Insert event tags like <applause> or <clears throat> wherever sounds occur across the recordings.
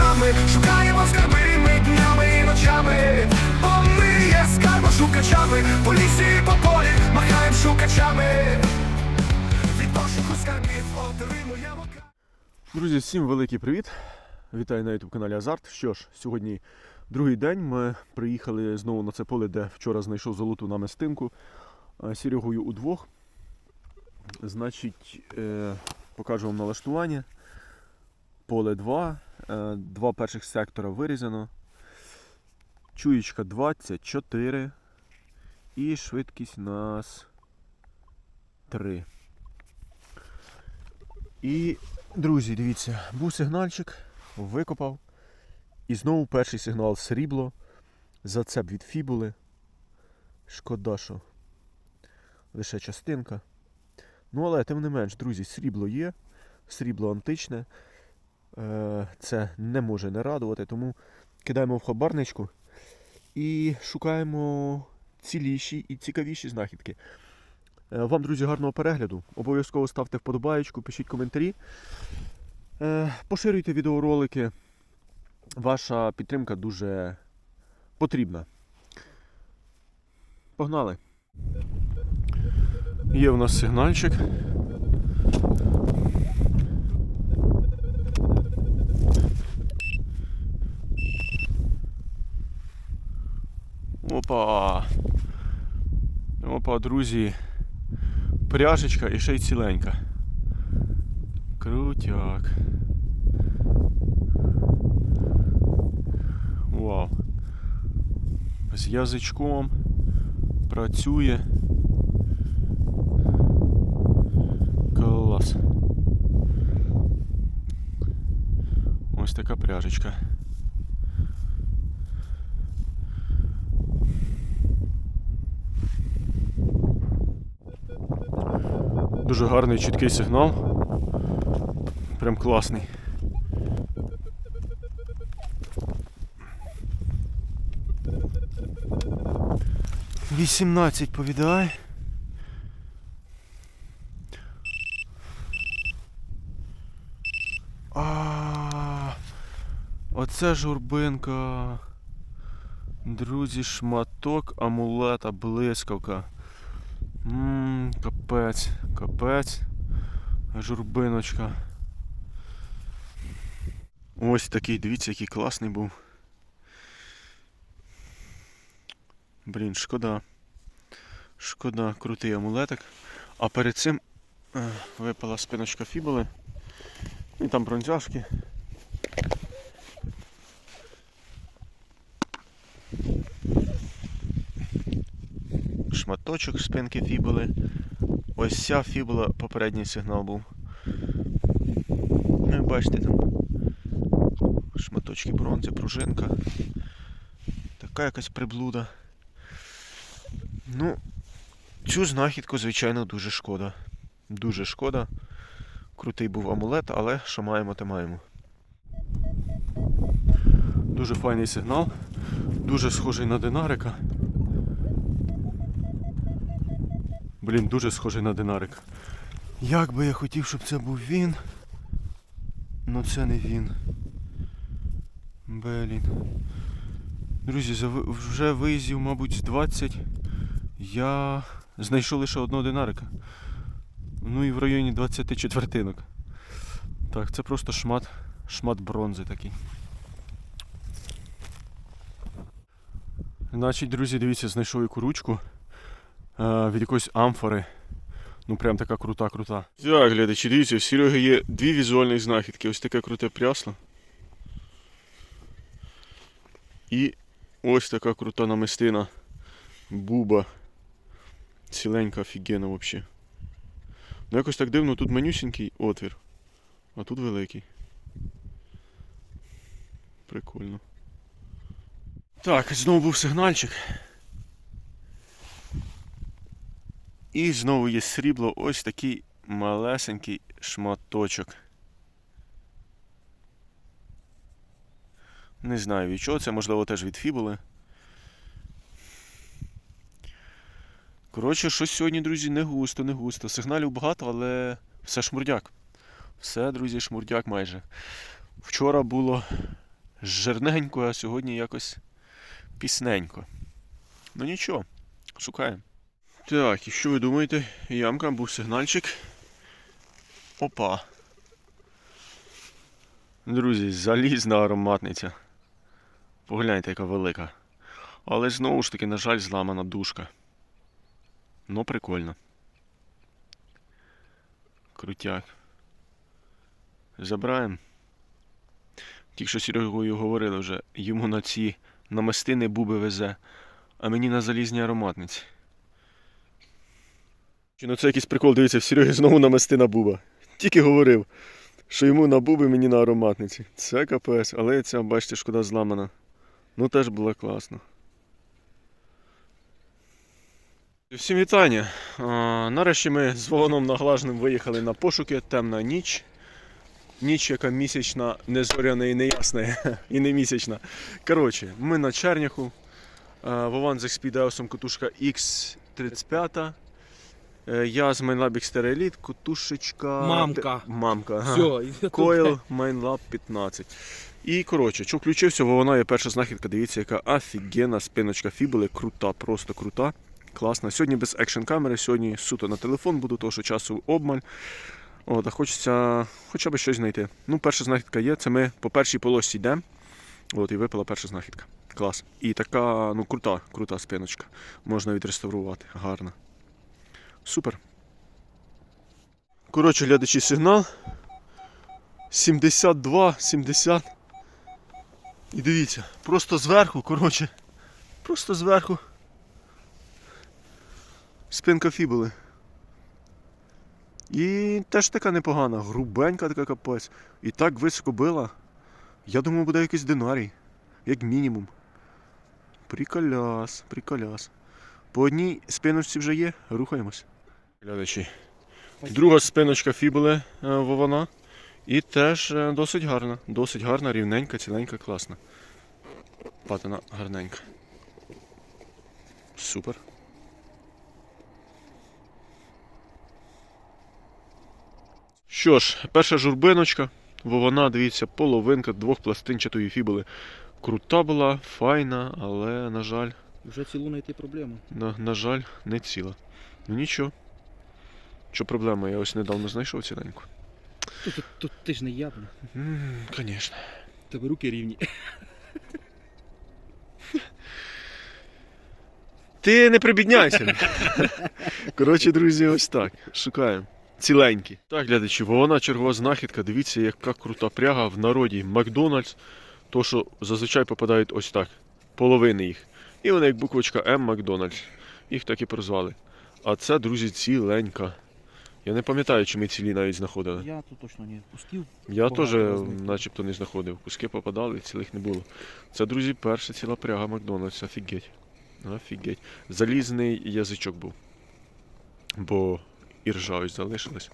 шукачами, шукаємо скарби ми днями і ночами, бо ми є скарбошукачами, по лісі і по полі махаємо шукачами. Від пошуку скарбів отримуємо Друзі, всім великий привіт! Вітаю на youtube каналі Азарт. Що ж, сьогодні другий день. Ми приїхали знову на це поле, де вчора знайшов золоту намистинку Серегою удвох. Значить, е, покажу вам налаштування. Поле 2, е, два перших сектора вирізано. Чуєчка 24 і швидкість нас 3. І Друзі, дивіться, був сигнальчик, викопав. І знову перший сигнал срібло. Зацеп від фібули. Шкода, що лише частинка. Ну, але тим не менш, друзі, срібло є, срібло античне. Е, Це не може не радувати, тому кидаємо в хабарничку і шукаємо ціліші і цікавіші знахідки. Е, Вам, друзі, гарного перегляду. Обов'язково ставте вподобаєчку, пишіть коментарі. Е, Поширюйте відеоролики. Ваша підтримка дуже потрібна. Погнали. Є у нас сигнальчик. Опа! Опа, друзі. Пряжечка і ще й ціленька. Крутяк. Вау. З язичком працює. Клас. Ось така пряжечка. Дуже гарний чіткий сигнал. Прям класний. Вісімнадцять повідай. А, оце журбинка. Друзі, шматок амулета, блискавка. Капець, капець. Журбиночка. Ось такий, дивіться, який класний був. Блін, шкода. Шкода, крутий амулетик. А перед цим е, випала спиночка фібули. І там бронзяшки. Шматочок спинки фібули. Ось ця фібула, попередній сигнал був. Ну, і бачите там. Шматочки бронзи, пружинка. Така якась приблуда. Ну, цю знахідку, звичайно, дуже шкода. Дуже шкода. Крутий був амулет, але що маємо, те маємо. Дуже файний сигнал. Дуже схожий на динарика. Блін, дуже схожий на динарик. Як би я хотів, щоб це був він. Ну це не він. Блін. Друзі, вже виїздів, мабуть, з 20. Я знайшов лише одного динарика. Ну і в районі 20 четвертинок. Так, це просто шмат, шмат бронзи такий. Значить, друзі, дивіться, знайшов яку ручку від якоїсь амфори. Ну прям така крута-крута. Так, глядачі, дивіться, в Сереги є дві візуальні знахідки. Ось таке круте прясло. І ось така крута намистина. Буба. Ціленька, офігенна взагалі. Ну якось так дивно, тут манюсінький отвір, а тут великий. Прикольно. Так, знову був сигнальчик. І знову є срібло, ось такий малесенький шматочок. Не знаю від чого це, можливо, теж від фібули. Коротше, щось сьогодні, друзі, не густо, не густо. Сигналів багато, але все шмурдяк. Все, друзі, шмурдяк майже. Вчора було жирненько, а сьогодні якось пісненько. Ну нічого, шукаємо. Так, і що ви думаєте? Ямка, був сигнальчик. Опа. Друзі, залізна ароматниця. Погляньте, яка велика. Але знову ж таки, на жаль, зламана дужка. Ну, прикольно. Крутяк. Забираємо. Тільки що Серегою говорили вже, йому на ці намистини буби везе, а мені на залізній ароматниці. Чи ну це якийсь прикол, дивіться, в Серегі знову намистина буба. Тільки говорив, що йому на буби, мені на ароматниці. Це капець, але ця, бачите, шкода зламана. Ну теж було класно. Всім вітання. А, нарешті ми з вогоном наглаженим виїхали на пошуки. Темна ніч. Ніч, яка місячна, не зоряна і не ясна, <laughs> і не місячна. Коротше, ми на черняху. Вован з Expediausом катушка X35. Е, Я з Xterra Elite, катушечка. Мамка. Мамка. ага. Все, Coil Mainlab 15. І коротше, що включився, бо вона є перша знахідка. Дивіться, яка офігенна спиночка фібули, крута, просто крута. Класна. Сьогодні без екшн камери, сьогодні суто на телефон буду, тому що часу обмаль. От, а хочеться хоча б щось знайти. Ну, перша знахідка є. Це ми по першій полосі йдемо. От, і випала перша знахідка. Клас. І така, ну, крута, крута спиночка. Можна відреставрувати. Гарна. Супер. Коротше, глядачі, сигнал. 72, 70. І дивіться, просто зверху, коротше, просто зверху. Спинка фібули. І теж така непогана, грубенька така капець. І так високо била. Я думаю, буде якийсь динарій. Як мінімум. Приколяс, приколяс. По одній спиночці вже є, рухаємось. Глядачі. Друга спиночка фібули е, Вована. І теж е, досить гарна. Досить гарна, рівненька, ціленька, класна. Патина гарненька. Супер. Що ж, перша журбиночка. Вована, дивіться, половинка двохпластинчатої фібули. Крута була, файна, але, на жаль, Вже цілу знайти проблему. на, на жаль, не ціла. Ну нічого. Що проблема? Я ось недавно знайшов ціленьку. Тут, тут, тут ти ж не я, блін. Ммм, звісно. Тебе руки рівні. Ти не прибідняйся. Коротше, друзі, ось так. Шукаємо. Ціленькі. Так, глядачі, вона чергова знахідка. Дивіться, яка крута пряга в народі Макдональдс. То, що зазвичай попадають ось так. Половини їх. І вони як буквочка М Макдональдс. Їх так і прозвали. А це, друзі, ціленька. Я не пам'ятаю, чи ми цілі навіть знаходили. Я тут точно не пустив. Я теж начебто не знаходив. Куски попадали, цілих не було. Це, друзі, перша ціла пряга Макдональдс. Офігеть. Офігеть. Залізний язичок був. Бо і ржа ось залишилась.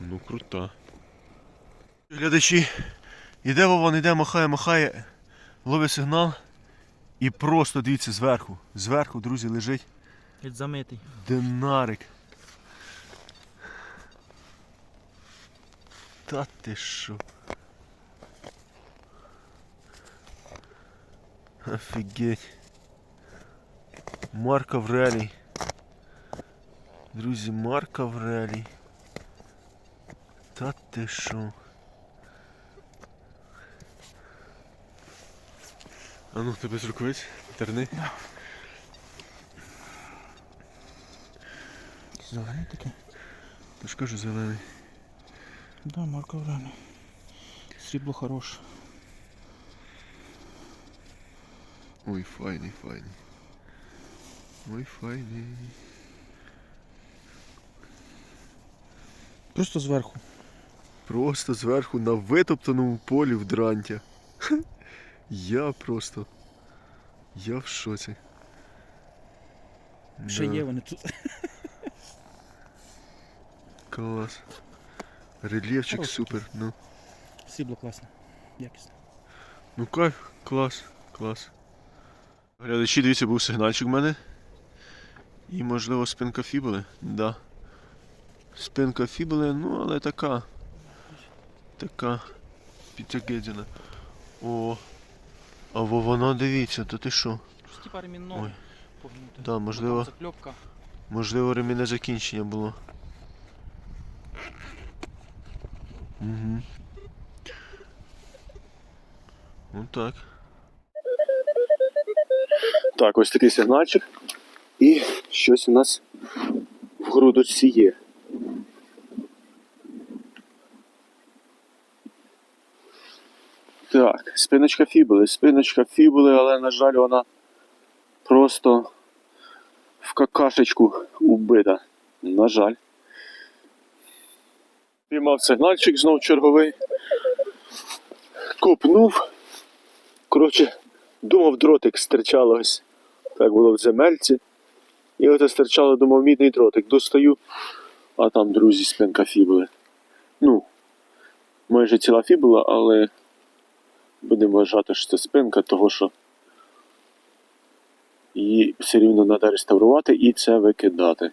Ну, крута. Глядачі, іде Вован, іде, махає, махає, ловить сигнал. І просто дивіться зверху. Зверху, друзі, лежить замитий. динарик. Та ти що? Офігеть. Марк Аврелій. Друзі, Марк Аврелій. Та ти що? А ну, ти без рукавиць? Терни. Зелений таке. Я ж кажу зелений. Да, Марко Врани. Срібло хороше. Ой, файний, файний. Ой, файний. Просто зверху. Просто зверху на витоптаному полі в дрантя. <laughs> Я просто. Я в шоці. Ще Да, є вони тут. Клас. Рельєфчик Хороший супер. Ну. Срібло класне. Якісне. Ну кайф, клас, клас. Глядачі, дивіться, був сигнальчик в мене. І можливо спинка фібули. Да. Спинка фібули, ну але така. Така підтягедзяна. О. А во воно дивіться, то ти що? Щось типа ремінного Ой. погнути. Да, можливо. Закльопка. Можливо, ремінне закінчення було. Угу. Ну так. Так, ось такий сигнальчик. І щось у нас в грудочці є. Так, спиночка фібули. Спиночка фібули, але, на жаль, вона просто в какашечку убита. На жаль. Піймав сигнальчик знов черговий. Копнув. Коротше, думав, дротик стирчало ось. Так було в земельці. І оце стирчало, думав, мідний дротик. Достаю, а там, друзі, спинка фібули. Ну, майже ціла фібула, але будемо вважати, що це спинка, того що її все рівно треба реставрувати і це викидати.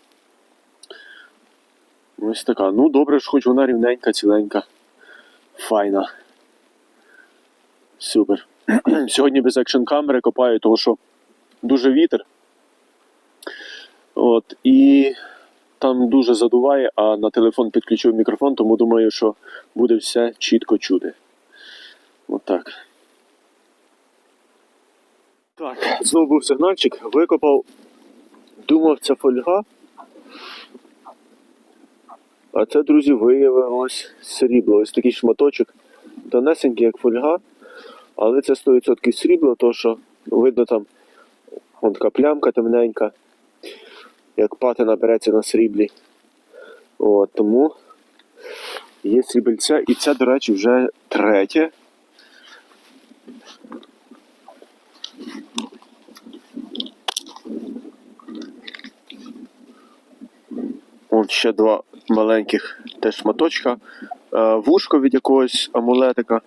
Ось така. Ну, добре ж, хоч вона рівненька, ціленька, файна. Супер. <clears throat> Сьогодні без екшн камери копаю, тому що дуже вітер. От, і там дуже задуває, а на телефон підключив мікрофон, тому думаю, що буде все чітко чути. Отак. Так, знову був сигнальчик, викопав, думав, це фольга. А це, друзі, виявилось срібло. Ось такий шматочок. Тонесенький, як фольга, але це 100% срібло, то що видно там вон така плямка темненька, як патина береться на сріблі. От, тому є срібельця, і це, до речі, вже третє. От ще два маленьких теж шматочка. Е, Вушко від якогось амулетика.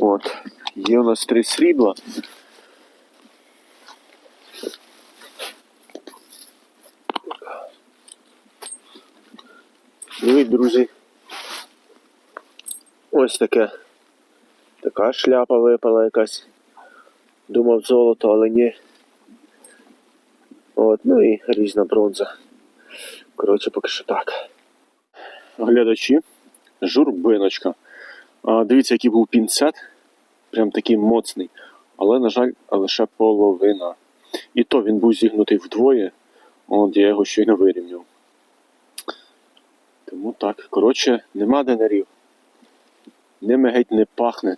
От. Є у нас три срібла. Дивіть, друзі. Ось таке. Така шляпа випала якась. Думав золото, але ні. От, ну і різна бронза. Коротше, поки що так. Глядачі, журбиночка. А, дивіться, який був пінцет. Прям такий моцний. Але, на жаль, лише половина. І то він був зігнутий вдвоє. От я його щойно вирівняв. Тому так. Коротше, нема динарів. Ними геть не пахне.